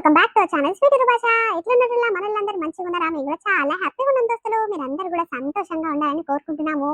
Welcome back to channel sweet భాష ఎట్లున్నట్లా మనల్లందరూ మంచిగా ఉన్నారా? మీరు కూడా చాలా హ్యాపీగా ఉన్నాం దోస్తులు. మీరందరూ కూడా సంతోషంగా ఉండాలని కోరుకుంటున్నాము.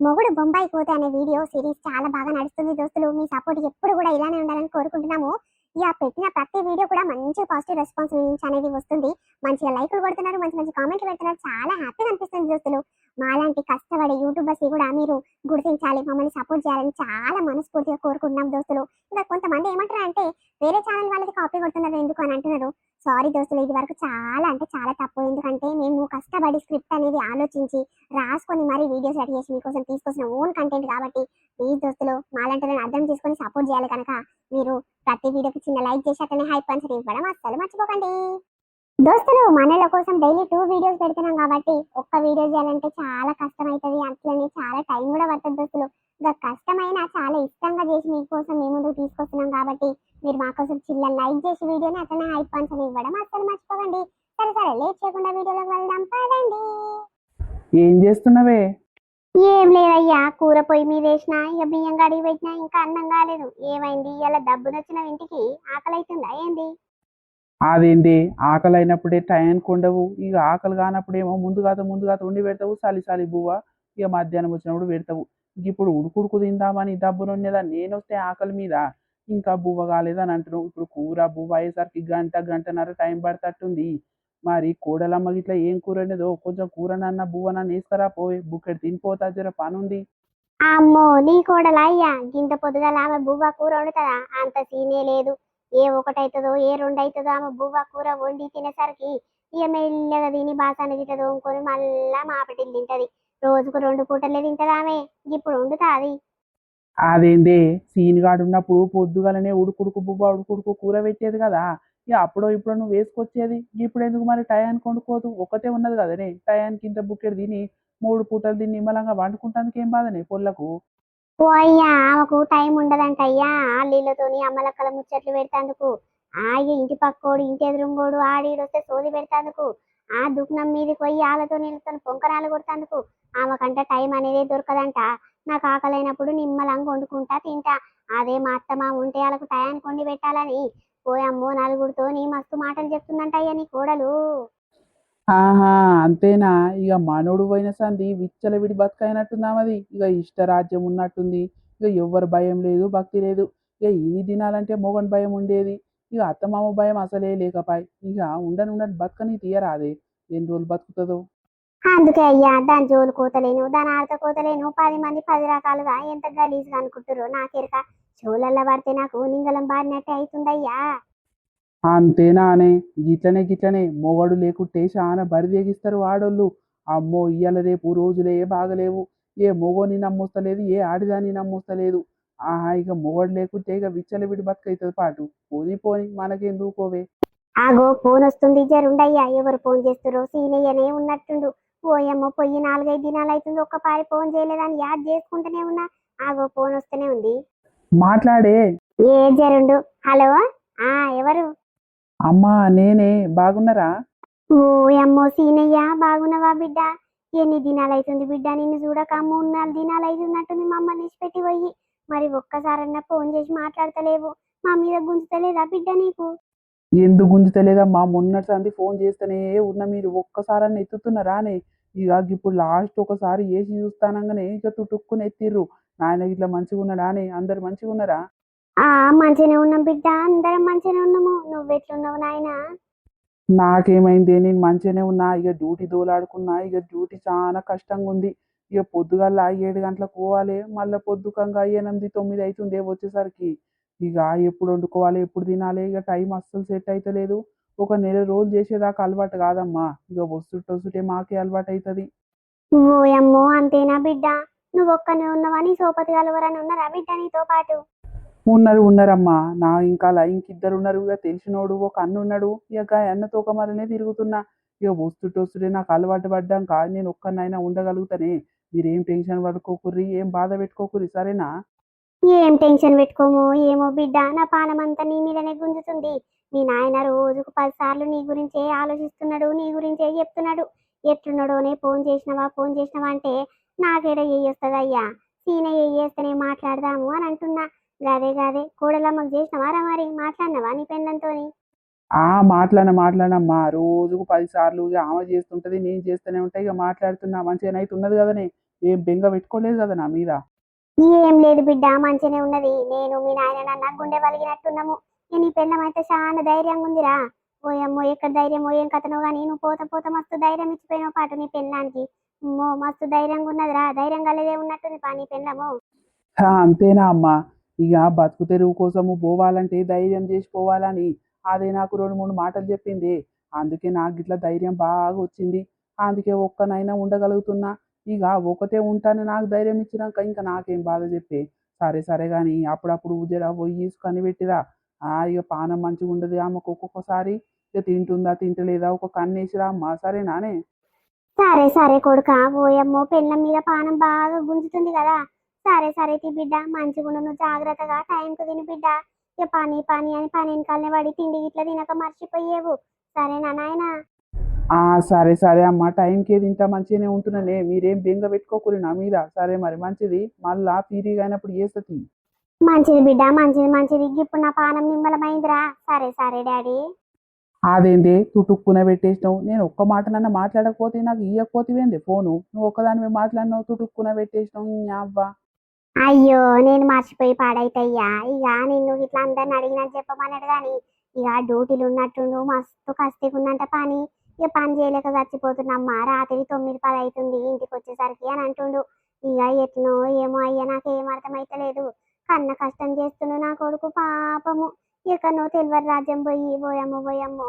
మొగుడు బొంబాయి పోతే అనే వీడియో సిరీస్ చాలా బాగా నడుస్తుంది దోస్తులు. మీ సపోర్ట్ ఎప్పుడు కూడా ఇలానే ఉండాలని కోరుకుంటున్నాము. ఇక పెట్టిన ప్రతి వీడియో కూడా మంచి పాజిటివ్ రెస్పాన్స్ నుంచి అనేది వస్తుంది. మంచిగా లైకులు కొడుతున్నారు మంచి మంచి కామెంట్లు పెడుతున్నారు. చాలా హ్యాపీగా అనిపిస్తుంది దోస్తులు. మాలాంటి కష్టపడే యూట్యూబర్స్ కూడా మీరు గుర్తించాలి మమ్మల్ని సపోర్ట్ చేయాలని చాలా మనస్ఫూర్తిగా కోరుకుంటున్నాం దోస్తులు. ఇంకా కొంతమంది ఏమంటారు అంటే వేరే ఛానల్ వాళ్ళకి కాపీ కొడుతున్నారు ఎందుకు అని అంటున్నారు. సారీ దోస్తులు ఇది వరకు చాలా అంటే చాలా తప్పు. ఎందుకంటే మేము కష్టపడి స్క్రిప్ట్ అనేది ఆలోచించి రాసుకొని మరీ వీడియోస్ రెడీ చేసి మీకోసం తీసుకొచ్చిన ఓన్ కంటెంట్ కాబట్టి ప్లీజ్ దోస్తులు మాలాంటి అర్థం చేసుకొని సపోర్ట్ చేయాలి కనుక మీరు ప్రతి వీడియోకి చిన్న లైక్ చేసి అట్లనే హైప్ ఆన్సర్ ఇవ్వడం అస్సలు మర్చిపోకండి. దోస్తులు మనల కోసం డైలీ టూ వీడియోస్ పెడుతున్నాం కాబట్టి ఒక్క వీడియో చేయాలంటే చాలా కష్టం అవుతుంది అట్లనే చాలా టైం కూడా పడుతుంది దోస్తులు. ఇంకా కష్టమైన చాలా ఇష్టంగా చేసి మీకోసం మీ ముందుకు తీసుకొస్తున్నాం కాబట్టి మీరు మాకోసం చిన్న లైక్ చేసి వీడియోని అట్లనే హైప్ ఆన్సర్ ఇవ్వడం అస్సలు మర్చిపోకండి. సరే సరే లేట్ చేయకుండా వీడియోలోకి వెళ్దాం. పదండి. ఏం చేస్తున్నావే? ఏం లేదయ్యా కూర పొయ్యి మీద వేసిన ఇక బియ్యం కడిగి పెట్టినా ఇంకా అన్నం కాలేదు. ఏమైంది? ఇలా డబ్బు నచ్చిన ఇంటికి ఆకలి అవుతుందా ఏంది? అదేంటి ఆకలి అయినప్పుడే టైంకి ఉండవు. ఇక ఆకలి కానప్పుడేమో ముందుగాత ముందుగాత ఉండి పెడతావు సాలి సాలి బువ్వ. ఇక మధ్యాహ్నం వచ్చినప్పుడు పెడతావు. ఇంక ఇప్పుడు ఉడుకుడుకు తిందామని డబ్బులు ఉన్నదా నేను వస్తే ఆకలి మీద. ఇంకా బువ్వ కాలేదని అంటున్నావు. ఇప్పుడు కూర బువ్వ అయ్యేసరికి గంట గంటన్నర టైం పడతట్టుంది మరి కోడలమ్మ గిట్లా ఏం కూర ఉండేదో కొంచెం కూరనన్న బువ్వనన్న వేసుకురా పోయి బుక్కెడు తినిపోతా జర పని ఉంది అమ్మో నీ కోడలా అయ్యా గింత పొద్దుగల ఆమె బువ్వ కూర వండుతుందా? అంత సీనే లేదు. ఏ ఒకటైతుందో ఏ రెండు అవుతుందో ఆమె బువ్వ కూర వండి తినేసరికి ఇక మెల్లగా తిని బాసాన్ని తింట తోముకొని మళ్ళా మాపటిల్లు తింటది. రోజుకు రెండు పూటలే తింటది ఆమె. ఇప్పుడు వండుతాది అదేందే సీనిగాడు ఉన్నప్పుడు పొద్దుగలనే ఉడుకుడుకు బువ్వ ఉడుకుడుకు కూర పెట్టేది కదా. ఇక అప్పుడో ఇప్పుడు నువ్వు వేసుకొచ్చేది. ఇప్పుడు ఎందుకు మరి టయానికి వండుకోదు? ఒకతే ఉన్నది కదనే. టయానికి ఇంత బుక్కెడు తిని మూడు పూటలు తిని నిమ్మలంగా వండుకుంటానికి ఏం బాధనే పొల్లకు? ఓ అయ్యా ఆమెకు టైం ఉండదంట అయ్యా. నీళ్ళతోని అమ్మలక్కల ముచ్చట్లు పెడతాందుకు. ఆ ఇంటి పక్కోడు ఇంటి ఎదురుంగోడు ఆడి వస్తే సోది పెడతాందుకు. ఆ దుఃఖనం మీదకి పోయి ఆలతో నీళ్ళతో పొంకరాలు కొడతాందుకు. ఆమెకంట టైం అనేది దొరకదంట. నాకు ఆకలైనప్పుడు నిమ్మలంగా వండుకుంటా తింటా. అదే మా అత్తమా ఉంటే వాళ్ళకు టయానికి వండి పెట్టాలని. పోయమ్మో నలుగురితోని మస్తు మాటలు చెప్తుందంట అయ్యా నీ కోడలు. ఆహా అంతేనా? ఇక మనోడు పోయిన సంది విచ్చలవిడి బతుకైనట్టుందామది ఇక ఇష్టరాజ్యం ఉన్నట్టుంది. ఇక ఎవ్వరు భయం లేదు భక్తి లేదు. ఇక ఇన్ని దినాలంటే మొగన్ భయం ఉండేది. ఇక అత్తమామ భయం అసలే లేకపాయ్. ఇక ఉండని ఉండని బతకని తీయరాదే. ఎన్ని రోజులు బతుకుతుందో. అందుకే అయ్యా దాని జోలు కోతలేను దాని ఆడత కోతలేను. పది మంది పది రకాలుగా ఎంత గలీజ్గా అనుకుంటారో నాకెరక చెవులల్లో పడితే నాకు నింగలం బారినట్టే అవుతుందయ్యా. అంతేనా అనే గిట్లనే గిట్లనే మొగడు లేకుంటే చాలా బరిదేగిస్తారు ఆడోళ్ళు అమ్మో ఇయ్యాల రేపు రోజులే బాగలేవు. ఏ మొగోని నమ్మొస్తలేదు ఏ ఆడిదాన్ని నమ్మొస్తలేదు. ఆహా ఇక మొగడు లేకుంటే ఇక విచ్చలవిడి బతుకైతుంది పాటు. పోని పోని మనకెందుకు పోవే ఆగో ఫోన్ వస్తుంది జరుండయ్యా. ఎవరు ఫోన్ చేస్తురో సీనయ్యనే ఉన్నట్టుండు. ఓయమ్మ పొయ్యి నాలుగైదు దినాలు అవుతుంది ఒక్క పారి ఫోన్ చేయలేదని యాద్ చేసుకుంటూనే ఉన్నా. ఆగో ఫోన్ వస్తూనే ఉంది. మాట్లాడే. ఏ జరుండు? హలో? ఆ ఎవరు? అమ్మా నేనే. బాగున్నారా? ఓయమ్మో సీనయ్య బాగున్నావా బిడ్డ? ఎన్ని దినాలు అవుతుంది బిడ్డ నిన్ను చూడక? మూడు నాలుగు దినాలు అవుతున్నట్టుంది మమ్మల్ని ఇచ్చిపెట్టి పోయి మరి ఒక్కసారన్నా ఫోన్ చేసి మాట్లాడతలేవు. మా మీద గుంజుతలేదా బిడ్డ నీకు? ఎందుకు గుంజుతలేదమ్మా మొన్నటి సంది ఫోన్ చేస్తేనే ఉన్న మీరు ఒక్కసారన్నా ఎత్తుతున్నారానే ఇక ఇప్పుడు లాస్ట్ ఒకసారి వేసి చూస్తానంగానే ఇక తుట్టుక్కుని ఎత్తిర్రు. నాయన ఇట్లా మంచిగా ఉన్నాడానే అందరు మంచిగా ఉన్నారా? ఆ మంచిగానే ఉన్నాం బిడ్డ అందరం మంచిగానే ఉన్నాము. నువ్వెట్లున్నావు నాయనా? నాకేమైంది? నేను మంచిగానే ఉన్నా. ఇక డ్యూటీ దోలాడుకున్నా. ఇక డ్యూటీ చాలా కష్టంగా ఉంది. ఇక పొద్దుగల్లా ఏడు గంటలకు పోవాలి. మళ్ళీ పొద్దుకంగా ఎనిమిది తొమ్మిది అవుతుంది. వచ్చేసరికి ఇక ఎప్పుడు వండుకోవాలి? ఎప్పుడు తినాలి? ఇక టైం అస్సలు సెట్ అవుతలేదు ఒక నెల రోజులు చేసేదాకా అలవాటు కాదమ్మా. ఇక వస్తుంటే వస్తుంటే మాకే అలవాటు అవుతుంది. అంతేనా బిడ్డ? నువ్వు ఒక్కనే ఉన్నావని సోపతి గలవరని ఉన్నారా? బిడ్డ నీతో పాటు. ఉన్నారు ఉన్నారమ్మా. నా ఇంకా లైన్కి ఇద్దరు ఉన్నారు ఇక తెలిసినోడు ఒక అన్న ఉన్నాడు ఇక అన్న తోకమరనే తిరుగుతున్నా. ఇక వస్తుంటే వస్తుంటే నాకు అలవాటు పడ్డాక నేను ఒక్కనైనా ఉండగలుగుతానే. మీరేం టెన్షన్ పడుకోకుర్రి? ఏం బాధ పెట్టుకోకుర్రి? సరేనా? ఏం టెన్షన్ పెట్టుకోము? ఏమో బిడ్డ నా పానమంతా నీ మీదనే గుంజుతుంది. మీ నాయన రోజుకు పది సార్లు నీ గురించే ఆలోచిస్తున్నాడు నీ గురించే చెప్తున్నాడు. ఎట్లున్నాడోనే ఫోన్ చేసినావా? ఫోన్ చేసినావా అంటే నాకేడ అయ్యా సీనయ్య చేస్తేనే మాట్లాడదాము అని అంటున్నా. గదే గదే కోడలమ్మకు చేసినవారా మరి? మాట్లాడినవా నీ పెళ్ళంతోని ఆ మాట్లాడిన మాట్లాడమ్మా రోజుకు పది సార్లు ఇక ఆమె చేస్తుంటది నేను చేస్తూనే ఉంటా. ఇక మాట్లాడుతున్నా మంచిగా అయితే ఉన్నది కదనే. ఏం బెంగ పెట్టుకోలేదు కదా నా మీద? ఏం లేదు బిడ్డ మంచిగానే ఉన్నది. నేను మీ నాయన నన్న గుండె వలిగినట్టున్నాము నీ పెళ్ళం అయితే చాలా ధైర్యంగా ఉందిరా. ఓయమ్మో ఎక్కడ ధైర్యమో ఏం కథనో కానీ నువ్వు పోత పోత మస్తు ధైర్యం ఇచ్చిపోయినావు పాటు నీ పెళ్ళానికి. మస్తు ధైర్యంగా ఉన్నదిరా. ధైర్యం కలిగే ఉన్నట్టుంది పా పెళ్ళము అంతేనా అమ్మా? ఇక బతుకు తెరువు కోసము పోవాలంటే ధైర్యం చేసి పోవాలని అదే నాకు రెండు మూడు మాటలు చెప్పింది. అందుకే నాకు ఇట్లా ధైర్యం బాగా వచ్చింది. అందుకే ఒక్కనైనా ఉండగలుగుతున్నా. ఇక ఒకతే ఉంటాను నాకు ధైర్యం ఇచ్చినాక ఇంకా నాకేం బాధ చెప్పి? సరే సరే కానీ అప్పుడప్పుడు ఉజరా పోయి కని పెట్టిరా. ఆ ఇక పానం మంచిగా ఉండదు ఆమెకు ఒక్కొక్కసారి. ఇక తింటుందా తింటలేదా ఒక కన్నేసిరా అమ్మా. సరేనానే? సరే సరే కొడుక ఓయమ్మో పెళ్ళం మీద పానం బాగా గుంజుతుంది కదా. సరే సరే తి బిడ్డ మంచిగా నువ్వు జాగ్రత్తగా టైంకు తిని బిడ్డ. ఇక పని పని అని పని వెనకాలనే పడి తిండి ఇట్లా తినక మర్చిపోయేవు. సరేనా నాయనా? ఆ సరే సరే అమ్మా టైంకి ఏది ఇంత మంచిగానే ఉంటున్నానే. మీరేం బెంగ పెట్టుకోకూరి నా మీద. సరే మరి మంచిది. మళ్ళా పీరీగా అయినప్పుడు చేస్తుంది మంచిది బిడ్డ మంచిది మంచిది. ఇప్పుడు నా పానం నిమ్మలమైందిరా. సరే సరే డాడీ. అదేంటి తుటుక్కున పెట్టేసినావు. నేను ఒక్క మాటనన్నా మాట్లాడకపోతే నాకు ఇయ్యకపోతేవేంది ఫోను? నువ్వు ఒక్కదానివే మాట్లాడినావు తుటుక్కున పెట్టేసినావు. ఈ అవ్వ. అయ్యో నేను మర్చిపోయి పాడైతయ్యా ఇక నిన్ను ఇట్లా అందరిని అడిగినా చెప్పమన్నాడు కానీ ఇక డ్యూటీలు ఉన్నట్టుండు మస్తు కష్టంగా ఉందంట పని. ఇక పని చేయలేక చచ్చిపోతున్నామ్మా. రాత్రి తొమ్మిది పది అవుతుంది ఇంటికి వచ్చేసరికి అని అంటుండు. ఇక ఎట్నో ఏమో అయ్యా నాకు ఏం అర్థమైతలేదు. కన్న కష్టం చేస్తుండు నా కొడుకు పాపము. ఎక్కడనో తెలివరి రాజ్యం పోయి పోయమ్మో పోయమ్మో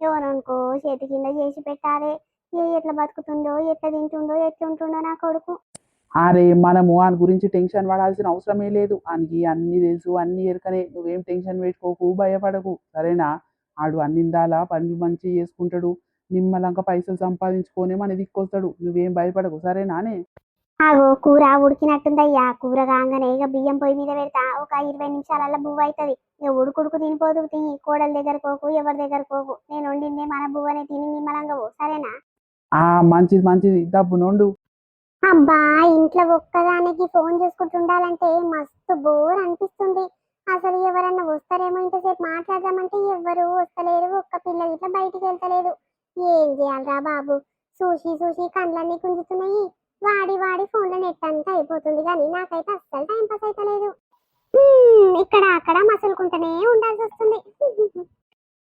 ఎవరనుకో చేతి కింద చేసి పెట్టాలి ఏ ఎట్లా బతుకుతుండో ఎట్లా తింటుండో ఎట్లుంటుండో నా కొడుకు. అరే మనము ఆయన గురించి టెన్షన్ పడాల్సిన అవసరమే లేదు. ఆయనకి అన్ని తెలుసు అన్ని ఎరకనే. నువ్వేం టెన్షన్ పెట్టుకోకు భయపడకు. సరేనా? ఆడు అన్నిందాలా పని మంచి చేసుకుంటాడు. నిమ్మలంక పైసలు సంపాదించుకొని మన దిక్కొస్తాడు. నువ్వేం భయపడకు. సరేనానే ఆగో కూర ఉడికినట్టుందయ్యా. కూర కాగానే ఇక బియ్యం పొయ్యి మీద పెడతా. ఒక ఇరవై నిమిషాలలో బువ్వ అవుతుంది ఇక ఉడుకుడుకు తినిపోదు. తిని కోడల దగ్గర పోకు ఎవరి దగ్గర పోకు. నేను వండిందే మన బువ్వనే తిని నిమ్మలంగా పో. సరేనా? ఆ మంచిది మంచిది. డబ్బు నోండు. అబ్బా ఇంట్లో ఒక్కదానికి ఫోన్ చూసుకుంటుండాలంటే మస్తు బోర్ అనిపిస్తుంది. అసలు ఎవరన్నా వస్తారేమో ఇంతసేపు మాట్లాడదామంటే ఎవ్వరు వస్తలేరు. ఒక్క పిల్ల ఇట్లా బయటికి వెళ్తలేదు. ఏం చేయాలరా బాబు? చూసి చూసి కండ్లన్నీ గుంజుతున్నాయి వాడి వాడి ఫోన్లో నెట్ అంతా అయిపోతుంది కానీ నాకైతే అస్సలు టైం పాస్ అయితలేదు ఇక్కడ అక్కడ మసులుకుంటూనే ఉండాల్సి వస్తుంది.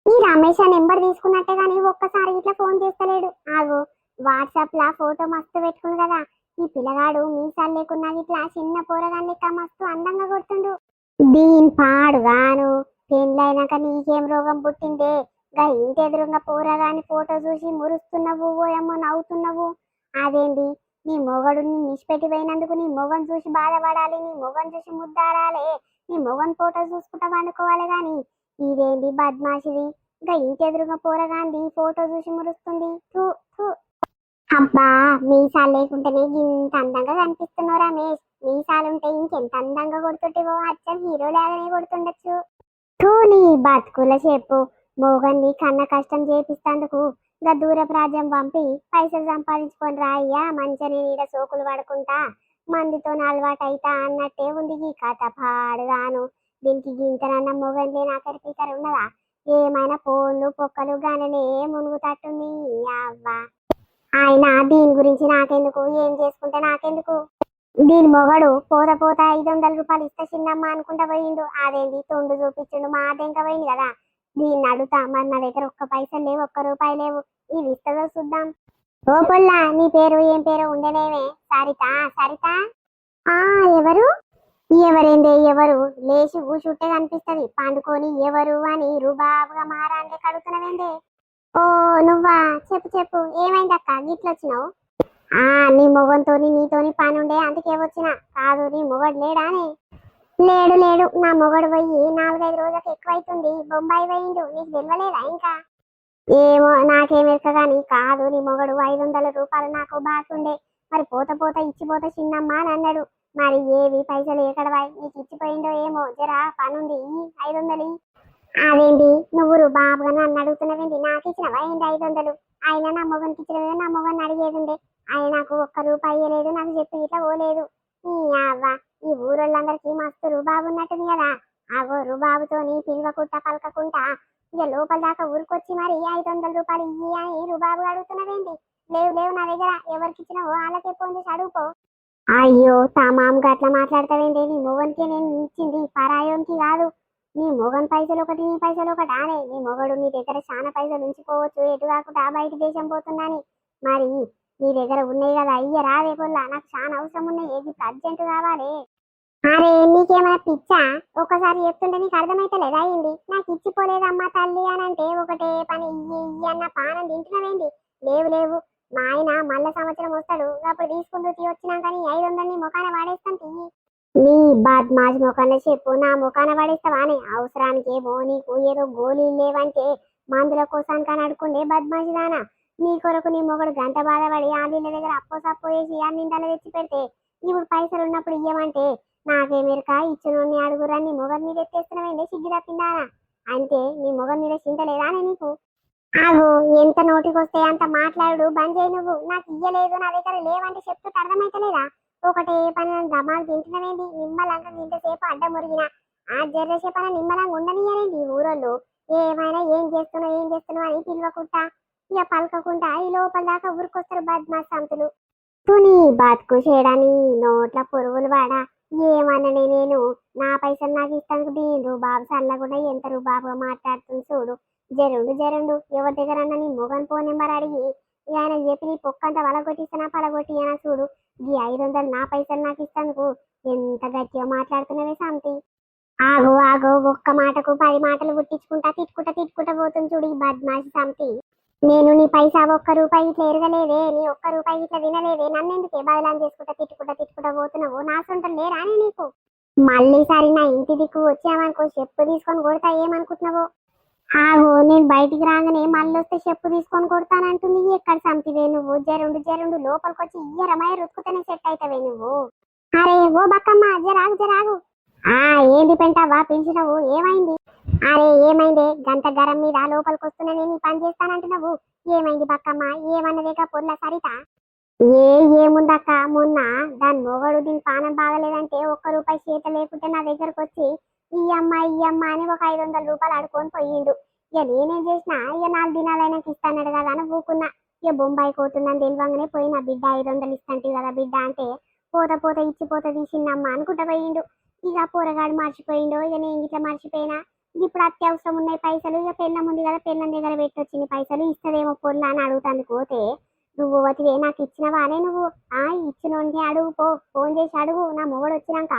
ఈ రమేష్ ఆ నెంబర్ తీసుకున్నట్టే కానీ ఒక్కసారి ఇట్లా ఫోన్ చేస్తలేడు. ఆగు వాట్సాప్ లా ఫోటో మస్తు పెట్టుకుంది కదా. ఈ పిల్లగాడు మీసాలు లేకున్నా ఇట్లా చిన్న పోరగాని లెక్క మస్తు అందంగా కొడుతుండు. దీని పాడుగాను పెళ్ళైనాక నీకేం రోగం పుట్టిందే? గా ఇంటి ఎదురుగా పోరగాని ఫోటో చూసి మురుస్తున్నావు ఓయమ్మో నవ్వుతున్నావు. అదేంటి నీ మొగడుని నిన్ను నిష్పెట్టి పోయినందుకు నీ మొగం చూసి బాధపడాలి నీ మొగం చూసి ముద్దాడాలి. నీ మొగం ఫోటో చూసుకుంటా పండుకోవాలి గాని ఇదేంటి బద్మాషిది? ఇంకా ఇంకెదురుగా పోరగాంది ఫోటో చూసి మురుస్తుంది. థూ థూ. అబ్బా మీసాలు లేకుంటేనే ఇంత అందంగా కనిపిస్తున్నావు రమేష్ మీసాలుంటే ఇంకెంత అందంగా కొడుతుంటేవో అచ్చం హీరో లాగానే కొడుతుండొచ్చు. టూ నీ బతుకుల చెప్పు. మోగంది కన్న కష్టం చేపిస్తందుకు గా దూరపు రాజ్యం పంపి పైసలు సంపాదించుకొని రాయ్యా మంచిగా నేను ఈడ సోకులు పడుకుంటా మందితో అలవాటు అయితా అన్నట్టే ఉంది ఈ కథ పాడుగాను. దీనికి గింతనన్న మొగండి నాకరి పీకర్ ఉన్నదా? ఏమైనా పోన్లు పొక్కలు గాననే మునుగుతట్టుంది అవ్వ. ఆయన దీని గురించి నాకెందుకు? ఏం చేసుకుంటే నాకెందుకు? దీని మొగడు పోత పోత ఐదు వందల రూపాయలు ఇస్తే చిన్నమ్మ అనుకుంటా పోయిండు. అదేంటి తొండు చూపించిండు మా అదెంక పోయింది కదా? దీన్ని అడుగుతా. మరి నా దగ్గర ఒక్క పైసలు లేవు ఒక్క రూపాయి లేవు. ఈ ఇస్తుందో చూద్దాం. ఓ పొల్లా నీ పేరు ఏం పేరు ఉండేనేమే సరిత సరిత. ఆ ఎవరు? ఎవరేందే ఎవరు? లేచి కూచుట్టే కనిపిస్తది. పండుకొని ఎవరు అని రుబాబుగా మారాండే కడుగుతున్నవేందే? ఓ నువ్వా? చెప్పు చెప్పు. ఏమైంది అక్క? గిట్ల వచ్చినావు? ఆ నీ మొగంతోని నీతోని పని ఉండే అందుకే వచ్చిన. కాదు నీ మొగడు లేడానే. లేడు లేడు నా మొగడు పోయి నాలుగైదు రోజులకు ఎక్కువైతుంది. బొంబాయి పోయిండు. నీకు తెలియలేదా ఇంకా? ఏమో నాకేమెరక కానీ కాదు నీ మొగడు ఐదు వందల రూపాయలు నాకు బాకుండే మరి పోత పోత ఇచ్చిపోత చిన్నమ్మ అని అన్నాడు. మరి ఏవి పైసలు ఎక్కడవాయి నీకు ఇచ్చిపోయిండో ఏమో? జరా పనుంది. ఐదు వందలు అదేంటి? నువ్వు బాబుగా నన్ను అడుగుతున్నావేంటి? నాకు ఇచ్చినవా ఏంటి ఐదు వందలు ఆయన నా మొగనికి ఇచ్చినవే నా మొగని అడిగేది ఉండే. ఆయన నాకు ఒక్క రూపాయి లేదు నాకు చెప్పి ఇట్లా పోలేదు. అవ్వ ఈ ఊరోళ్ళందరికీ మస్తు రుబాబు ఉన్నట్టుంది కదా. ఆగో రుబాబుతోని పిలవకుంటా పలకకుంటా ఇక లోపల దాకా ఊరికొచ్చి మరి ఐదు వందల రూపాయలు ఇయ్యి అని రుబాబు అడుగుతున్నావేంటి? లేవు లేవు నా దగ్గర. ఎవరికి ఇచ్చినావో వాళ్ళకే ఫోన్ చేసి అడుగుపో. అయ్యో తమాంగా అట్లా మాట్లాడతావేంటి? నీ మొగన్కే నేను ఇచ్చింది పరాయోనికి కాదు. నీ మొగన్ పైసలు ఒకటి నీ పైసలు ఒకటి ఆనే. నీ మొగడు నీ దగ్గర చాలా పైసలు ఉంచిపోవచ్చు ఎటు కాకుండా బయట దేశం పోతున్నాని మరి నీ దగ్గర ఉన్నాయి కదా అయ్య రాదే పొల్ల. నాకు చాలా అవసరం ఉన్నాయి. ఏది అర్జెంట్ కావాలి? అరే నీకేమైనా పిచ్చా? ఒకసారి చెప్తుంటే నీకు అర్థమైతలేదా అయింది నాకు ఇచ్చిపోలేదమ్మా తల్లి అని అంటే ఒకటే పని. ఇయ్యి ఇయ్యి అన్న పానం తింటున్నావేంటి లేవు లేవు. మా ఆయన మళ్ళా సంవత్సరం వస్తాడు. అప్పుడు తీసుకుంటూ తీ వచ్చినాక నీ ఐదు వందలు ముఖాన వాడేస్తాను తీయి నీ బద్మాజ్ ముఖాన చెప్పు. నా ముఖాన వాడేస్తావానే? అవసరానికి ఏమో నీకు ఏదో గోళీలు లేవంటే మందుల కోసం కానీ అడుకుండే బద్మాజ్ దానా. నీ కొరకు నీ మొగడు గంట బాధపడి ఆ నీళ్ళ దగ్గర అప్పో సప్పో వేసి ఆ నిందలు తెచ్చి పెడితే ఇప్పుడు పైసలు ఉన్నప్పుడు ఇయ్యమంటే నాకేమెరక ఇచ్చినోడిని అడుగురా నీ మొగర్ మీద ఎత్తేస్తున్నావేందే సిగ్గి తప్పిందానా అంటే నీ మొగర్ మీద చింత లేదా అని నీకు? ఆగు ఎంత నోటికొస్తే అంత మాట్లాడు బంద్ చేయి నువ్వు. నాకు ఇయ్యలేదు నా దగ్గర లేవంటే చెప్తుంటే అర్థమైతలేదా? ఒకటే పని దమాలు తింటున్నావేంటి నిమ్మలంగా ఇంతసేపు అడ్డ మురిగిన. ఆ జర్రసేపన నిమ్మలంగా ఉండనియనేది ఈ ఊరోళ్ళు. ఏమైనా ఏం చేస్తున్నావు ఏం చేస్తున్నావు అని పిలవకుండా ఇక పలకకుండా ఈ లోపల దాకా ఊరికొస్తారు బద్మాసంతులు. తుని బతుకు చేయడాని నోట్ల పురుగులు వాడా. ఏమన్ననే నేను? నా పైసలు నాకు ఇస్తాను దీని బాబు సల్ల కూడా ఎంత బాబు మాట్లాడుతుంది చూడు. జరుండు జరుండు. ఎవరి దగ్గర అన్న నీ మొగన్ ఫోన్ నెంబర్ అడిగి. ఆయన చెప్పి నీ పొక్కంతా వలగొట్టిస్తానా పలగొట్టియనా చూడు. ఈ ఐదు వందలు నా పైసలు నాకు ఇస్తాను ఎంత గట్టిగా మాట్లాడుతున్నావే శాంతి ఆగు ఆగు. ఒక్క మాటకు పది మాటలు గుట్టించుకుంటా తిట్టుకుంటా తిట్టుకుంటా పోతుంది చూడు ఈ బద్మాషి శాంతి నేను నీ పైసా ఒక్క రూపాయి ఇట్లా ఎరగలేదే నీ ఒక్క రూపాయి ఇట్లా వినలేదే నన్ను ఎందుకే బదలాం చేసుకుంటా తిట్టుకుంటా తిట్టుకుంటా పోతున్నావు? నా సొంతం లేరా నీకు? మళ్ళీసారి నా ఇంటి దిక్కు వచ్చావనుకో చెప్పు తీసుకొని కొడతా ఏమనుకుంటున్నావు? ఆగో నేను బయటికి రాగానే మళ్ళీ వస్తే చెప్పు తీసుకొని కొడతానంటుంది ఎక్కడ సంతివే నువ్వు? జరుండు జరుండు లోపలికి వచ్చి ఇయ్యరమయ్య రుతుకుతేనే సెట్ అవుతావే నువ్వు? అరే ఓ బక్కమ్మ జరాగు జరాగు. ఆ ఏంది పెంటావా పిలిచినవు? ఏమైంది? అరే ఏమైంది? గంట గరం మీద లోపలికి వస్తున్నా నేను పని చేస్తానంటున్నావు. ఏమైంది బక్కమ్మ? ఏమన్నదేక పొల్ల సరిత? ఏ ఏముందక్క? మొన్న దాని మొగడు దీని పానం బాగలేదంటే ఒక్క రూపాయి చేత లేకుంటే నా దగ్గరకు వచ్చి ఈ అమ్మ ఈ అమ్మ అని ఒక ఐదు వందల రూపాయలు అడుకొని పోయిండు. ఇక నేనేం చేసినా ఇక నాలుగు దినాలైనాక ఇస్తానడు కదా అని ఊకున్నా. ఇక బొంబాయి పోతుందని తెలివంగానే పోయిన బిడ్డ ఐదు వందలు ఇస్తాంటి కదా బిడ్డ అంటే పోత పోత ఇచ్చిపోత తీసిందమ్మ అనుకుంటా పోయిండు. ఇక పోరగాడు మర్చిపోయిండు ఇక నేను ఇట్లా మర్చిపోయినా. ఇప్పుడు అత్యవసరం ఉన్నాయి పైసలు ఇక పెళ్ళం ఉంది కదా పెళ్ళం దగ్గర పెట్టొచ్చిన పైసలు ఇస్తదేమో పొల్ల అని అడుగుతాను పోతే నువ్వు వతివే నాకు ఇచ్చినవానే నువ్వు ఆ ఇచ్చినోండి అడుగు పో ఫోన్ చేసి అడుగు. నా మొగడు వచ్చినాక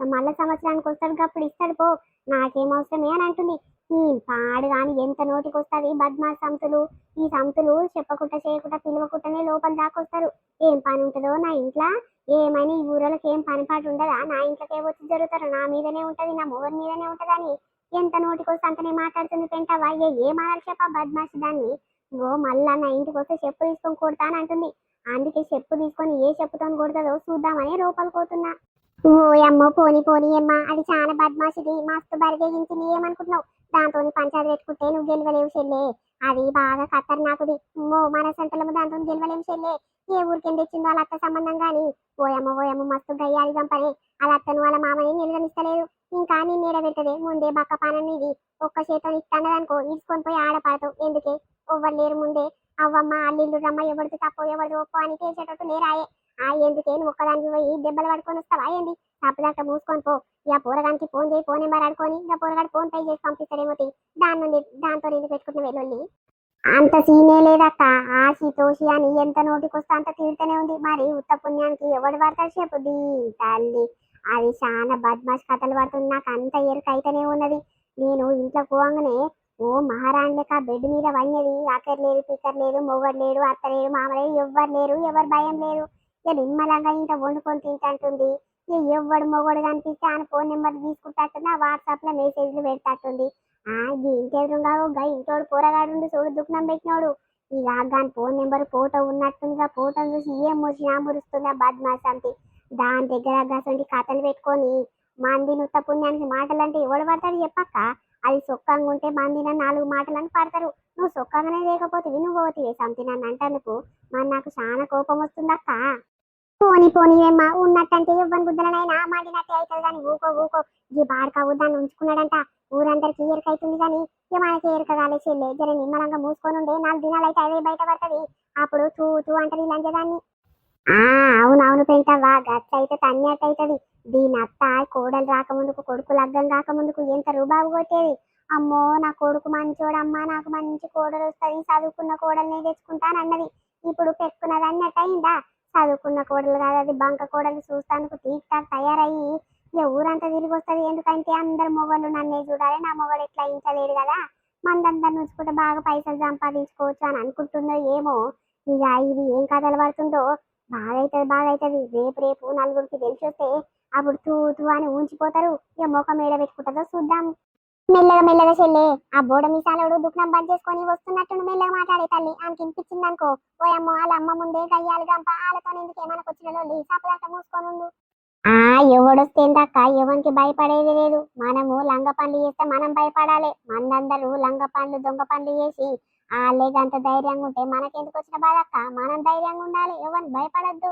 మళ్ళా సంవత్సరానికి వస్తాడు అప్పుడు ఇస్తాడు పో. నాకేం అవసరమే అని అంటుంది. ఈ పాడు కానీ ఎంత నోటికి వస్తుంది బద్మా సంతులు ఈ సంతులు చెప్పకుండా చేయకుండా పిలవకుండానే లోపల దాకా వస్తారు ఏం పని ఉంటుందో నా ఇంట్లో? ఏమైనా ఈ ఊరలకు ఏం పని పాటు ఉండదా? నా ఇంట్లోకే వచ్చి జరుగుతారు? నా మీదనే ఉంటది నా మొగర్ మీదనే ఉంటదని ఎంత నోటికొస్తే అంతనే మాట్లాడుతుంది పెంటవా ఏ ఏ మాటలు చెప్పా బద్మాషి దాన్ని? ఓ మళ్ళా నా ఇంటికి వస్తే చెప్పు తీసుకొని కొడతా అని అంటుంది. అందుకే చెప్పు తీసుకొని ఏ చెప్పుతో కొడుతుందో చూద్దామని రూపాలు కోతున్నా ఓ అమ్మో పోని పోని అమ్మ అది చాలా బద్మాషిది. మస్తు బరిగెగించింది ఏమనుకుంటున్నావు? దాంతో పంచాయతీ పెట్టుకుంటే నువ్వు గెలవలేవు చెల్లే. అది బాగా కత్తరు నాకుది. ఓ మన సెంటర్లము దాంతో గెలవలేము చెల్లే. ఏ ఊరికేం తెచ్చిందో వాళ్ళ అత్త సంబంధం కానీ ఓయమ్మ ఓయమ్మ మస్తు గయ్యాలి గంపని. వాళ్ళ అత్తను వాళ్ళ మామని నిలదనిస్తలేదు ఇంకా నీ నీడ పెట్టదే ముందే బక్క పానం ఇది ఒక్క చేతో ఇస్తానదనుకో ఇసుకొని పోయి ఆడపడతావు. ఎందుకే? ఎవ్వరు లేరు ముందే. అవ్వమ్మ అల్లిళ్ళు రమ్మ ఎవరిది తప్పు ఎవరిది ఒప్పు అని తెలిసేటట్టు లేరాయే ఆ ఎందుకే? నువ్వు ఒక్కదానికి పోయి దెబ్బలు పడుకొని వస్తావా ఏంది? తప్పుదాకా మూసుకొని పో. ఇక పూరగానికి ఫోన్ చేయి ఫోన్ నెంబర్ అడుకొని ఇక పూరగాడు ఫోన్ పే చేసి పంపిస్తాడేమో దాని నుండి దాంతో ఎందుకు పెట్టుకుంటున్న వెల్లుల్లి అంత సీనే లేదక్క. ఆశి తోషి అని ఎంత నోటికొస్తా అంత తీరుతూనే ఉంది. మరి ఉత్త పుణ్యానికి ఎవడు పడతాడు చెప్పుది తల్లి. అది చాలా బద్మాష్ కథలు పడుతుంది. నాకు అంత ఎరుక అయితేనే ఉన్నది. నేను ఇంట్లో పోగానే ఓ మహారాణి లెక్క బెడ్ మీద వన్నది అక్కర్ లేదు పిక్కర్ లేదు మొగడు లేడు అత్త లేడు మామ లేడు ఎవ్వరు లేరు ఎవరు భయం లేదు. ఇక నిమ్మలంగా ఇంత వండుకొని తింటుంటుంది. ఇక ఎవ్వడు మొగడు కనిపిస్తే ఆయన ఫోన్ నెంబర్ తీసుకుంటట్టుంది ఆ వాట్సాప్లో మెసేజ్లు పెడతట్టుంది ఆ ఇది ఇంకెదురుగా గా ఇంటోడు పోరగాడు చూడు దుఃఖం పెట్టినోడు. ఇక దాని ఫోన్ నెంబర్ ఫోటో ఉన్నట్టుందిగా ఫోటో చూసి ఏం వచ్చినా మురుస్తుందా బద్మాస్ అంతే దాని దగ్గర గసంటి కథలు పెట్టుకొని మంది నుత్త పుణ్యానికి మాటలు అంటే ఎవడు పడతాడు చెప్పక్క? అది సొక్కంగా ఉంటే మందిన నాలుగు మాటలు అని పడతారు. నువ్వు సొక్కంగానే లేకపోతే నువ్వు పోతివే సంతి నన్ను అంటందుకు? మరి నాకు చాలా కోపం వస్తుందక్క. పోని పోని ఏమ్మా ఉన్నట్టంటే ఇవ్వని బుద్ధలనైనా మాడినట్టే అవుతుంది కానీ ఊకో ఊకో. ఈ బాడక దాన్ని ఉంచుకున్నాడంట. ఊరందరికి అవుతుంది కానీ ఇక మనకి ఎరుక కాలే చెల్లె జర నిమ్మలంగా మూసుకొని ఉండే నాలుగు దినాలు అయితే అదే బయట పడుతుంది. అప్పుడు తూ తూ అంటారు ఇలాంటి దాన్ని అవునవును పెంటవ్వా గచ్చ అయితే తన్నట్టు అవుతుంది దీని అత్త కోడలు రాకముందుకు కొడుకు లగ్గం కాకముందుకు ఎంత రూబాబు కొట్టేది? అమ్మో నా కొడుకు మంచోడమ్మా నాకు మంచి కోడలు వస్తుంది చదువుకున్న కోడల్ని తెచ్చుకుంటానన్నది. ఇప్పుడు పెట్టుకున్నది అన్నట్టు అయిందా చదువుకున్న కోడలు కాదు అది బంక కోడలు చూస్తానికి టీక్ టాక్ తయారయ్యి ఇక ఊరంతా తిరిగి వస్తుంది ఎందుకంటే అందరు మొగలు నన్నే చూడాలి నా మొగడు ఎట్లా ఇంచలేడు కదా. మందంతా నుంచుకుంటే బాగా పైసలు సంపాదించుకోవచ్చు అని అనుకుంటుందో ఏమో. ఇక ఇది ఏం కథలు పడుతుందో? బాగైతుంది బాగైతుంది. రేపు రేపు నలుగురికి తెలిసి వస్తే అప్పుడు తూ తూ అని ఊంచిపోతారు. ఇక ముఖం మేడ పెట్టుకుంటుందో చూద్దాం. మెల్లగా మెల్లగా చెల్లే ఆ బోడ మీసాలోడు దుఃఖం బంద్ చేసుకొని వస్తున్నట్టు మెల్లగా మాట్లాడే తల్లి. ఆమెకి వినిపించింది అనుకో ఓయమ్మో వాళ్ళ అమ్మ ముందే గయ్యాలు గంప వాళ్ళతో ఎందుకు ఏమైనా వచ్చిన సపదాట మూసుకొని ఉండు. ఆ ఎవడొస్తే ఏందక్క ఎవరికి భయపడేది లేదు. మనము లంగ పనులు చేస్తే మనం భయపడాలి. మనందరూ లంగ పనులు దొంగ పనులు చేసి వాళ్ళే అంత ధైర్యంగా ఉంటే మనకెందుకు వచ్చిన బాధ అక్క? మనం ధైర్యంగా ఉండాలి. ఎవరిని భయపడద్దు.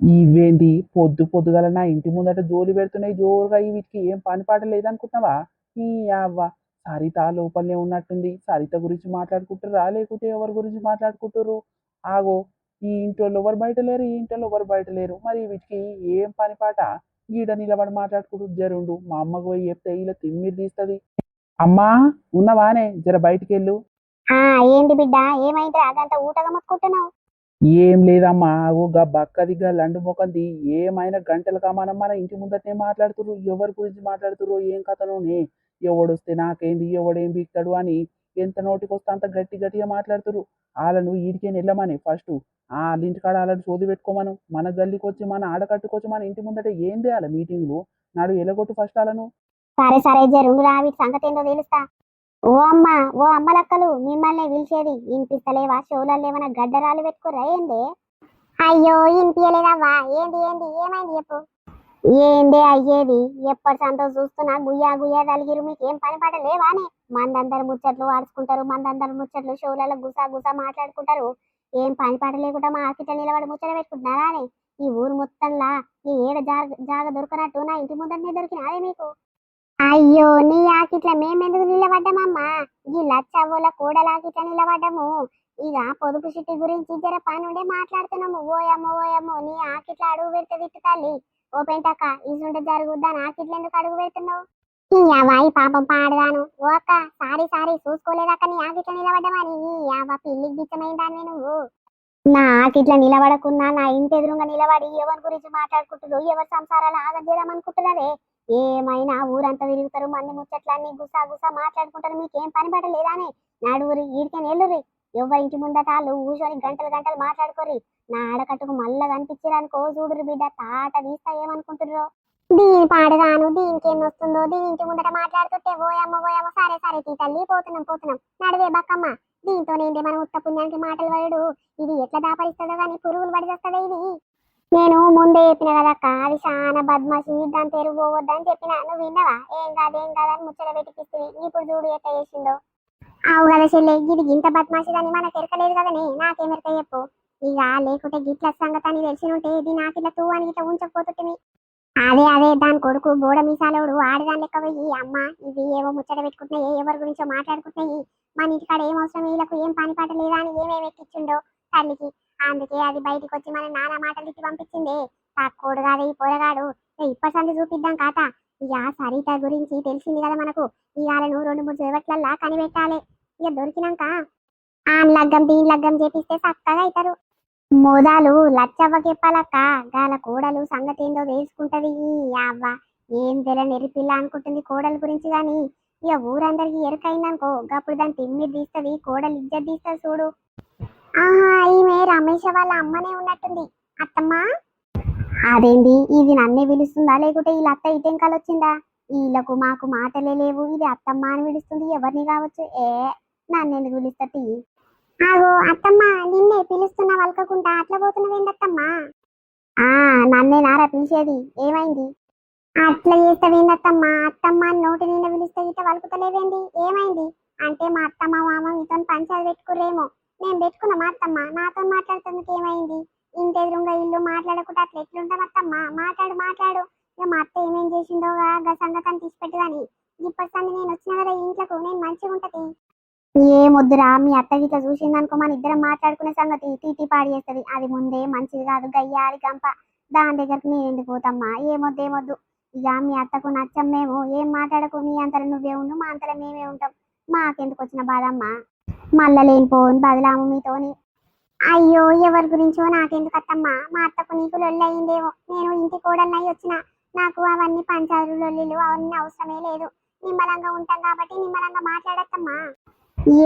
ఇవేంటి? పొద్దు పొద్దుగల నా ఇంటి ముందట జోలి పెడుతున్నాయి జోరుగా ఈ వీటికి ఏం పని పాట లేదనుకుంటున్నావా? ఈ అవ్వ సరిత లోపలనే ఉన్నట్టుంది. సరిత గురించి మాట్లాడుకుంటారా లేకుంటే ఎవరి గురించి మాట్లాడుకుంటారు ఆగో ఈ ఇంట్లో ఎవరు బయట లేరు? ఈ ఇంట్లో ఎవరు బయట లేరు? మరి వీటికి ఏం పని పాట? గీడ నిలబడి మాట్లాడుకుంటూ జరుండు. మా అమ్మకు పోయి చెప్తే ఇలా తిమ్మిరి తీస్తుంది. అమ్మా ఉన్నవానే జర బయటికి వెళ్ళు ఏంది బిడ్డ? ఏమైంది? అదంతా ఊటగా మొత్తుకుంటున్నావు? ఏం లేదమ్మా. గా బక్కది గా లండు మొకంది ఏమైనా గంటలు కమానం మన ఇంటి ముందటనే మాట్లాడుతుర్రు. ఎవరి గురించి మాట్లాడుతుర్రు ఏం కథలోనే ఎవడొస్తే నాకేంది ఎవడేం బీక్తాడు అని ఎంత నోటికొస్తే అంత గట్టి గట్టిగా మాట్లాడుతుర్రు. వాళ్ళను ఈడికే వెళ్ళమని ఫస్ట్. వాళ్ళ ఇంటికాడ వాళ్ళని సోది పెట్టుకోమను. మన గల్లీకి వచ్చి మన ఆడకట్టుకొచ్చి మన ఇంటి ముందట ఏం చేయాలి మీటింగ్లు? నాడు ఎలగొట్టు ఫస్ట్ వాళ్ళను సరే సరే జరుండు రా. వీటి సంగతి ఏందో తెలుస్తా. ఓ అమ్మ ఓ అమ్మలక్కలు మిమ్మల్ని పిలిచేది వినిపిస్తలేవా? షోలలో ఏమైనా గడ్డరాలు పెట్టుకురా ఏంది? అయ్యో వినిపించలేదవ్వా ఏంది ఏంది ఏమైంది చెప్పు. ఏంది అయ్యేది? ఎప్పటి సంతో చూస్తున్నా గుయ్యా గుయ్యా తలిగిరు. మీకు ఏం పని పాట లేవానే మందందరు ముచ్చట్లు ఆడుచుకుంటారు మందందరు ముచ్చట్లు షోలలో గుసా గుసా మాట్లాడుకుంటారు. ఏం పని పాట లేకుండా మా ఆకిట నిలబడి ముచ్చట పెట్టుకుంటున్నారా అని? ఈ ఊరు మొత్తంలా ఈ ఏడ జాగ జాగ దొరకనట్టు నా ఇంటి ముందరనే దొరికినాదే మీకు. అయ్యో నీ ఆకిట్ల మేమెందుకు నిలబడ్డామమ్మా? ఈ లచ్చవ్వుల కూడలాకిట్ల నిలబడ్డాము. ఇక పొదుపు చిట్టి గురించి జర పనుండే మాట్లాడుతున్నాము. ఓయమ్మో ఓయమ్మో నీ ఆకిట్ల అడుగు పెడితే తిట్టు తల్లి. ఓ పెంటక్క ఇసుంటే జరుగుద్దా? ఆకిట్ల ఎందుకు అడుగు పెడుతున్నావు? ఈ అవాయి పాపం పాడగాను. ఓ అక్క సారీ సారీ చూసుకోలేదక్క నీ ఆకిట్ల నిలబడ్డామని. ఈ అవ్వ పిల్లికి బిచ్చమైందాన్ని నువ్వు. నా ఆకిట్ల నిలబడకున్నా నా ఇంటి ఎదురుగా నిలబడి ఎవరి గురించి మాట్లాడుకుంటున్నారు ఎవరి సంసారాలు ఆగం ఏమైనా ఊరంతా తిరుగుతారు మంది ముచ్చట్లన్నీ గుసా గుసా మాట్లాడుకుంటారు మీకేం పని పడ అని నడువురి ఈడికే నెల్లురి ఎవరి ఇంటి ముందట వాళ్ళు కూర్చొని గంటలు గంటలు మాట్లాడుకోరి నా ఆడకట్టుకు మళ్ళా కనిపించారనుకో చూడురు బిడ్డ తాట తీస్తా ఏమనుకుంటుర్రో? దీని పాడగాను దీనికి వస్తుందో దీని ఇంటి ముందట మాట్లాడుతుంటే పోయమ్మ ఓయమ్మ సరే సరే తీ తల్లి పోతున్నాం పోతున్నాం. నడివే బక్కమ్మ దీంతో ఏంటి మన ఉత్త పుణ్యానికి మాటలు పడడు ఇది ఎట్లా దాపరిస్తుందో కానీ పురుగులు పడి ఇది? నేను ముందే చెప్పిన కదా అది చాలా బద్మాషి దాని తెరుగు పోవద్దని చెప్పిన. నువ్వు విన్నావా? ఏం కాదు ఏం కాదని ముచ్చట పెట్టిపిస్తుంది. ఇప్పుడు చూడు ఎట్ట చేసిందో అవు కదా చెల్లె ఇది గింత బద్మాషిదని మనకు ఎరకలేదు కదనే నాకేం ఎరక చెప్పు. ఇక లేకుంటే గిట్ల సంగతి అని తెలిసి ఉంటే ఇది నాకు ఇట్లా తూ అని ఇట్లా ఉంచకపోతుంటే అదే అదే దాని కొడుకు బోడ మీసాలోడు ఆడదాని లెక్క పోయి అమ్మ ఇవి ఏవో ముచ్చట పెట్టుకుంటున్నాయి ఎవరి గురించో మాట్లాడుకుంటున్నాయి. మన ఇంటికాడ ఏం అవసరం వీళ్ళకు ఏం పని పాట లేదా అని ఏమేమి ఎక్కిచ్చిండో తల్లికి. అందుకే అది బయటికి వచ్చి మన నాన్న మాటలు తిట్టి పంపించింది. తక్కువడు కాదు ఈ పోరగాడు. ఇప్పటి సంది చూపిద్దాం కాత. ఇక సరిత గురించి తెలిసింది కదా మనకు. ఈ నువ్వు రెండు మూడు చేపట్లల్లా కనిపెట్టాలి. ఇక దొరికినాక ఆన్ లగ్గం దీని లగ్గం చేపిస్తే చక్కగా అవుతారు మోదాలు లచ్చవ్వకెప్పాలక్క గాల కోడలు సంగతి ఏందో తెలుసుకుంటది. ఈ అవ్వ ఏం తెల నెరిపిల్ల అనుకుంటుంది కోడలు గురించి కానీ ఇక ఊరందరికి ఎరుకైందనుకో. గప్పుడు దాని తిమ్మిడి తీస్తుంది కోడలు ఇజ్జత్ తీస్తుంది చూడు. ఆహా ఈమె రమేష్ వాళ్ళ అమ్మనే ఉన్నట్టుంది. అత్తమ్మ? అదేంటి ఇది నన్నే పిలుస్తుందా? లేకుంటే వీళ్ళ అత్త ఇటెంకాలు వచ్చిందా? వీళ్ళకు మాకు మాటలే లేవు. ఇది అత్తమ్మ అని పిలుస్తుంది. ఎవరిని కావచ్చు? ఏ నన్ను ఎందుకు పిలుస్తుంది? ఆగో అత్తమ్మ నిన్నే పిలుస్తున్నా వలకకుండా అట్లా పోతున్నావేందత్తమ్మా ఆ నన్నే నారా పిలిచేది. ఏమైంది? అట్లా చేస్తావేందత్తమ్మా అత్తమ్మ? నోటి నిండా పిలిస్తే ఇట్లా వలుకుతలేవేంది ఏమైంది? అంటే మా అత్తమ్మ మామ మీతో పంచాలు పెట్టుకుర్రేమో. మేము పెట్టుకున్నాం అత్తమ్మ. నాతో మాట్లాడుతుందుకు ఏమైంది? ఇంటి ఎదురుగా ఇల్లు మాట్లాడకుండా అట్లా ఎట్లుంటాం అత్తమ్మ? మాట్లాడు మాట్లాడు. ఇక మా అత్త ఏమేం చేసిందో గా సంగతిని తీసిపెట్టు కానీ ఇప్పటి సంది నేను వచ్చిన కదా ఈ ఇంట్లోకి నేను మంచిగా ఉంటది. ఏమొద్దురా మీ అత్త గిట్ల చూసిందనుకో మన ఇద్దరం మాట్లాడుకునే సంగతి తీటి పాడి చేస్తుంది అది ముందే మంచిది కాదు గయ్యారి గంప. దాని దగ్గరికి నేను ఎందుకు పోతమ్మా? ఏమొద్దు ఏమొద్దు ఇక మీ అత్తకు నచ్చం మేము. ఏం మాట్లాడకు? నీ అంతలో నువ్వే ఉండు మా అంతలో మేమే ఉంటాం. మాకెందుకు వచ్చిన బాధమ్మా మళ్ళా లేనిపోని బదలాము మీతోని. అయ్యో ఎవరి గురించో నాకెందుకు అత్తమ్మా మా అత్తకు నీకు లొల్లి అయిందేమో నేను ఇంటి కోడల్నై వచ్చిన నాకు అవన్నీ పంచారు లొల్లిలు అవన్నీ అవసరమే లేదు. నిమ్మలంగా ఉంటాం కాబట్టి నిమ్మలంగా మాట్లాడత్తమ్మా.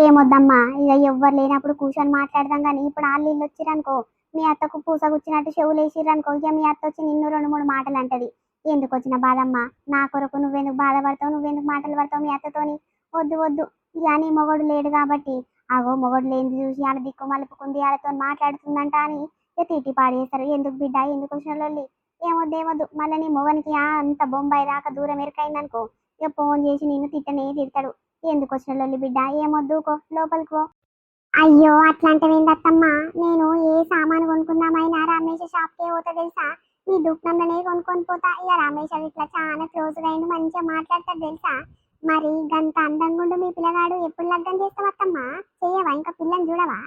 ఏమొద్దమ్మా? ఇక ఎవ్వరు లేనప్పుడు కూర్చొని మాట్లాడదాం కానీ ఇప్పుడు వాళ్ళు ఇల్లు వచ్చిరనుకో మీ అత్తకు పూస గుచ్చినట్టు చెవులు వేసిరనుకో ఇక మీ అత్త వచ్చి నిన్ను రెండు మూడు మాటలు అంటది ఎందుకు వచ్చిన బాధమ్మా? నా కొరకు నువ్వెందుకు బాధపడతావు? నువ్వెందుకు మాటలు పడతావు మీ అత్తతోని? వద్దు వద్దు. ఇక నీ మొగడు లేడు కాబట్టి ఆగో మొగడు లేనిది చూసి ఆడ దిక్కు మలుపుకుంది ఆడతో మాట్లాడుతుందంట అని తిట్టి పాడేస్తారు. ఎందుకు బిడ్డ? ఎందుకు వచ్చిన లొల్లి? ఏమొద్దు ఏమొద్దు మళ్ళీ నీ మొగనికి ఆ అంత బొంబాయి దాకా దూరం ఎరకైందనుకో ఇక ఫోన్ చేసి నిన్ను తిట్టనే తిడతాడు. ఎందుకు వచ్చిన లొల్లి బిడ్డ? ఏమొద్దు కో అయ్యో పో. అయ్యో అట్లాంటివేందత్తమ్మా నేను ఏ సామాను కొనుక్కుందామైనా రమేష్ షాప్కే పోతా తెలుసా? మీ దుఃఖంలోనే కొనుక్కొని పోతా. ఇక రమేష్ ఇట్లా చాలా క్లోజ్గా అయింది మంచిగా మాట్లాడతాడు తెలుసా? మరి గంత అందంగుండు మీ పిల్లగాడు ఎప్పుడు లగ్గం చేస్తావత్తమ్మా చెయ్యవా ఇంకా పిల్లని చూడవా?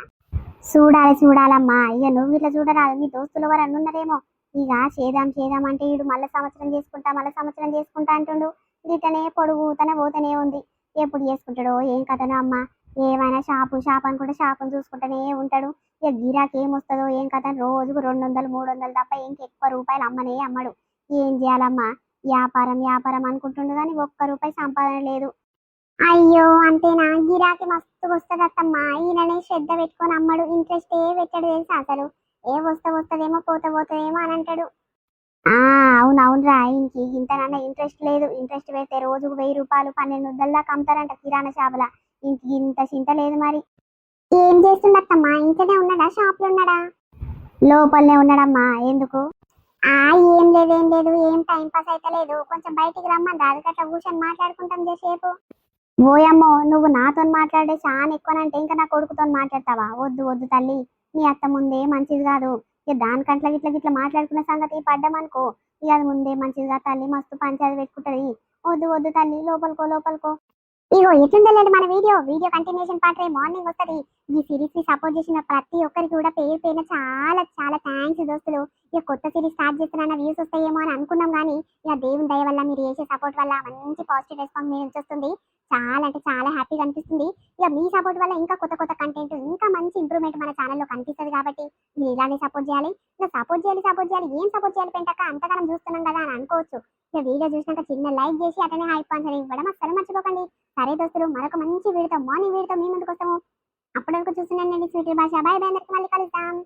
చూడాలి చూడాలమ్మా. ఇక నువ్వు ఇట్లా చూడరాదు. మీ దోస్తులు ఎవరు అన్నున్నారేమో ఇక చేద్దాం చేద్దాం అంటే ఇడు మళ్ళీ సంవత్సరం చేసుకుంటా మళ్ళీ సంవత్సరం చేసుకుంటా అంటుండు. గిట్టనే పొడుగుతనే పోతనే ఉంది. ఎప్పుడు చేసుకుంటాడో? ఏం కథనో అమ్మా? ఏమైనా షాపు షాప్ అని కూడా షాపుని చూసుకుంటూనే ఉంటాడు. ఇక గిరాకీ ఏం వస్తుందో ఏం కథ రోజుకు రెండు వందలు మూడు వందలు తప్ప ఇంకెక్కువ రూపాయలు అమ్మనే అమ్మడు. ఏం చేయాలమ్మా? వ్యాపారం వ్యాపారం అనుకుంటుండు కానీ ఒక్క రూపాయి సంపాదన లేదు. అయ్యో అంతేనా గిరాకీ మస్తు వస్తుంది అత్తమ్మా ఈయననే శ్రద్ధ పెట్టుకొని అమ్మడు ఇంట్రెస్ట్ ఏ పెట్టాడు తెలుసా అసలు? ఏ వస్తా వస్తుందేమో పోత పోతుందేమో అని అంటాడు. ఆ అవును ఇంకి ఆయనకి ఇంతకన్నా ఇంట్రెస్ట్ లేదు. ఇంట్రెస్ట్ పెడితే రోజుకు వెయ్యి రూపాయలు పన్నెండు వందల దాకా అమ్ముతారంట కిరాణా షాపుల. ఇంటికి ఇంత చింత లేదు మరి. ఏం చేస్తుండత్తమ్మా? ఇంట్లోనే ఉన్నాడా? షాప్లో ఉన్నాడా? లోపలనే ఉన్నాడమ్మా. ఎందుకు? ఆ ఏం లేదు ఏం లేదు. ఏం టైం పాస్ అయితే లేదు. కొంచెం బయటికి రమ్మని రాదు అట్లా కూర్చొని మాట్లాడుకుంటాం చేసేపు. ఓయమ్మో నువ్వు నాతో మాట్లాడే చాలా ఎక్కువనంటే ఇంకా నా కొడుకుతో మాట్లాడతావా? వద్దు వద్దు తల్లి. నీ అత్త ముందే మంచిది కాదు. ఇక దానికంట్ల గిట్ల గిట్ల మాట్లాడుకున్న సంగతి పడ్డామనుకో ఇక అది ముందే మంచిదిగా తల్లి. మస్తు పంచాయతీ పెట్టుకుంటది. వద్దు వద్దు తల్లి. లోపలికో లోపలికో. ఇగో ఎట్లుండలేదు మన వీడియో. వీడియో కంటిన్యూషన్ పాట మార్నింగ్ వస్తుంది. ఈ సిరీస్ని సపోర్ట్ చేసిన ప్రతి ఒక్కరికి కూడా పేరు పేరున చాలా చాలా థ్యాంక్స్ దోస్తులు. ఇక కొత్త సిరీస్ స్టార్ట్ చేస్తున్నా వ్యూస్ వస్తాయేమో అని అనుకున్నాం కానీ ఇక దేవుని దయ వల్ల మీరు చేసే సపోర్ట్ వల్ల మంచి పాజిటివ్ రెస్పాన్స్ మీరు వచ్చేస్తుంది వస్తుంది. చాలా అంటే చాలా హ్యాపీగా అనిపిస్తుంది. ఇక మీ సపోర్ట్ వల్ల ఇంకా కొత్త కొత్త కంటెంట్ ఇంకా మంచి ఇంప్రూవ్మెంట్ మన ఛానల్లో కనిపిస్తుంది కాబట్టి మీరు ఇలానే సపోర్ట్ చేయాలి. ఇక సపోర్ట్ చేయాలి సపోర్ట్ చేయాలి ఏం సపోర్ట్ చేయాలి పెంటాక అంతగానం చూస్తున్నాం కదా అని అనుకోవచ్చు. ఇక వీడియో చూసినాక చిన్న లైక్ చేసి అటనే హైప్ అని ఇవ్వడం అసలు మర్చిపోకండి. సరే దోస్తులు మరొక మంచి వీడితో మార్నింగ్ వీడితో మీ ముందుకు వస్తాము. అప్పటి వరకు చూస్తున్నానండి? స్వీట్ భాష. బాయ్ బాయ్ అందరికి మళ్ళీ కలుద్దాం.